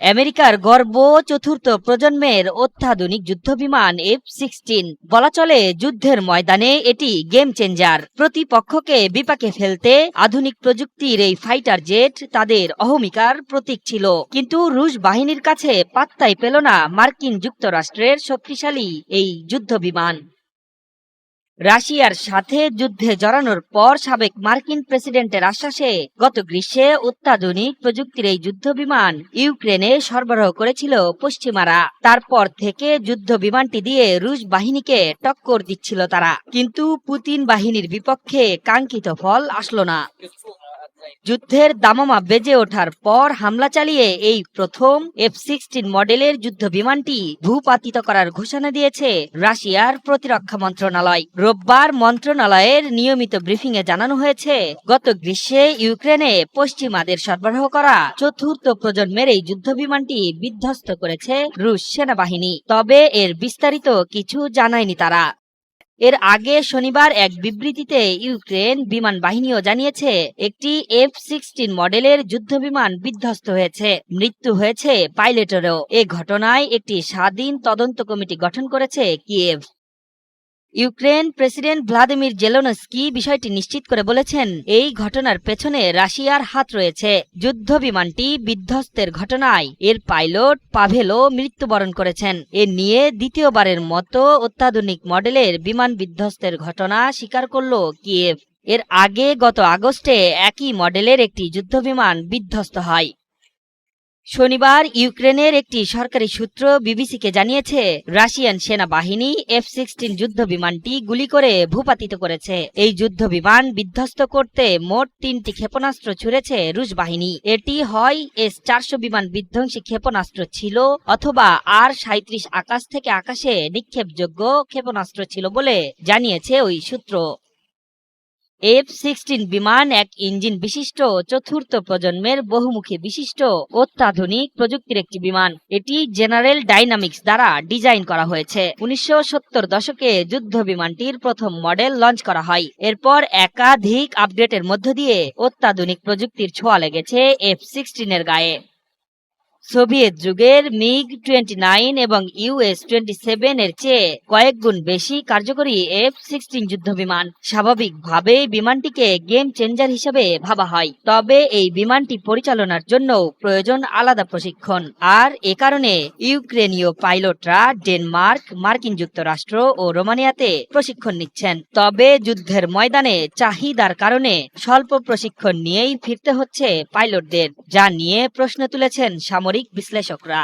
আমেরিকার গর্ব চতুর্থ প্রজন্মের অত্যাধুনিক যুদ্ধবিমান এফ সিক্সটিন বলা চলে যুদ্ধের ময়দানে এটি গেম চেঞ্জার প্রতিপক্ষকে বিপাকে ফেলতে আধুনিক প্রযুক্তির এই ফাইটার জেট তাদের অহমিকার প্রতীক ছিল। কিন্তু রুশ বাহিনীর কাছে পাত্তাই পেল না মার্কিন যুক্তরাষ্ট্রের শক্তিশালী এই যুদ্ধবিমান। রাশিয়ার সাথে যুদ্ধে জড়ানোর পর সাবেক মার্কিন প্রেসিডেন্টের আশ্বাসে গত গ্রীষ্মে অত্যাধুনিক প্রযুক্তির এই যুদ্ধ বিমান ইউক্রেনে সরবরাহ করেছিল পশ্চিমারা। তারপর থেকে যুদ্ধ বিমানটি দিয়ে রুশ বাহিনীকে টক্কর দিচ্ছিল তারা। কিন্তু পুতিন বাহিনীর বিপক্ষে কাঙ্ক্ষিত ফল আসলো না। যুদ্ধের দামামা বেজে ওঠার পর হামলা চালিয়ে এই প্রথম এফ সিক্সটিন মডেলের যুদ্ধ বিমানটি ভূপাতিত করার ঘোষণা দিয়েছে রাশিয়ার প্রতিরক্ষা মন্ত্রণালয়। রোববার মন্ত্রণালয়ের নিয়মিত ব্রিফিংয়ে জানানো হয়েছে, গত গ্রীষ্মে ইউক্রেনে পশ্চিমাদের সরবরাহ করা চতুর্থ প্রজন্মের এই যুদ্ধ বিমানটি বিধ্বস্ত করেছে রুশ সেনাবাহিনী। তবে এর বিস্তারিত কিছু জানায়নি তারা। এর আগে শনিবার এক বিবৃতিতে ইউক্রেন বিমান বাহিনীও জানিয়েছে, একটি এফ সিক্সটিন মডেলের যুদ্ধ বিমান বিধ্বস্ত হয়েছে। মৃত্যু হয়েছে পাইলটেরও। এ ঘটনায় একটি স্বাধীন তদন্ত কমিটি গঠন করেছে Kyiv. Ukraine president Vladimir Zelensky বিষয়টি নিশ্চিত করে বলেছেন, এই ঘটনার পেছনে রাশিয়ার হাত রয়েছে। যুদ্ধ বিমানটি বিধ্বস্তের ঘটনায় এর পাইলট পাভেলো মৃত্যুবরণ করেছেন। এ নিয়ে দ্বিতীয়বারের মতো অত্যাধুনিক মডেলের বিমান বিধ্বস্তের ঘটনা স্বীকার করল কিয়েভ। এর আগে গত আগস্টে একই মডেলের একটি যুদ্ধবিমান বিধ্বস্ত হয়। শনিবার ইউক্রেনের একটি সরকারি সূত্র বিবিসিকে জানিয়েছে, রাশিয়ান সেনাবাহিনী এফ সিক্সটিন যুদ্ধ বিমানটি গুলি করে ভূপাতিত করেছে। এই যুদ্ধ বিমান বিধ্বস্ত করতে মোট তিনটি ক্ষেপণাস্ত্র ছুড়েছে রুশ বাহিনী। এটি হয় এস চারশো বিমান বিধ্বংসী ক্ষেপণাস্ত্র ছিল অথবা আর সাঁত্রিশ আকাশ থেকে আকাশে নিক্ষেপযোগ্য ক্ষেপণাস্ত্র ছিল বলে জানিয়েছে ওই সূত্র। এফ সিক্সটিন বিমান এক ইঞ্জিন বিশিষ্ট চতুর্থ প্রজন্মের বহুমুখী বিশিষ্ট অত্যাধুনিক প্রযুক্তির একটি বিমান। এটি জেনারেল ডাইনামিক্স দ্বারা ডিজাইন করা হয়েছে। উনিশশো সত্তর দশকে যুদ্ধ বিমানটির প্রথম মডেল লঞ্চ করা হয়। এরপর একাধিক আপডেটের মধ্য দিয়ে অত্যাধুনিক প্রযুক্তির ছোঁয়া লেগেছে এফ সিক্সটিনের গায়ে। সোভিয়েত যুগের মিগ টোয়েন্টি নাইন এবং ইউএস টোয়েন্টি সেভেন এর চেয়ে কয়েক গুণ বেশি কার্যকরী এফ সিক্সটিন যুদ্ধ বিমান স্বাভাবিকভাবে বিমানটিকে গেম চেঞ্জার হিসেবে ভাবা হয়। তবে এই বিমানটি পরিচালনার জন্য প্রয়োজন আলাদা প্রশিক্ষণ। আর এ কারণে ইউক্রেনীয় পাইলটরা ডেনমার্ক, মার্কিন যুক্তরাষ্ট্র ও রোমানিয়াতে প্রশিক্ষণ নিচ্ছেন। তবে যুদ্ধের ময়দানে চাহিদার কারণে স্বল্প প্রশিক্ষণ নিয়েই ফিরতে হচ্ছে পাইলটদের, যা নিয়ে প্রশ্ন তুলেছেন সামরিক বিশ্লেষকরা।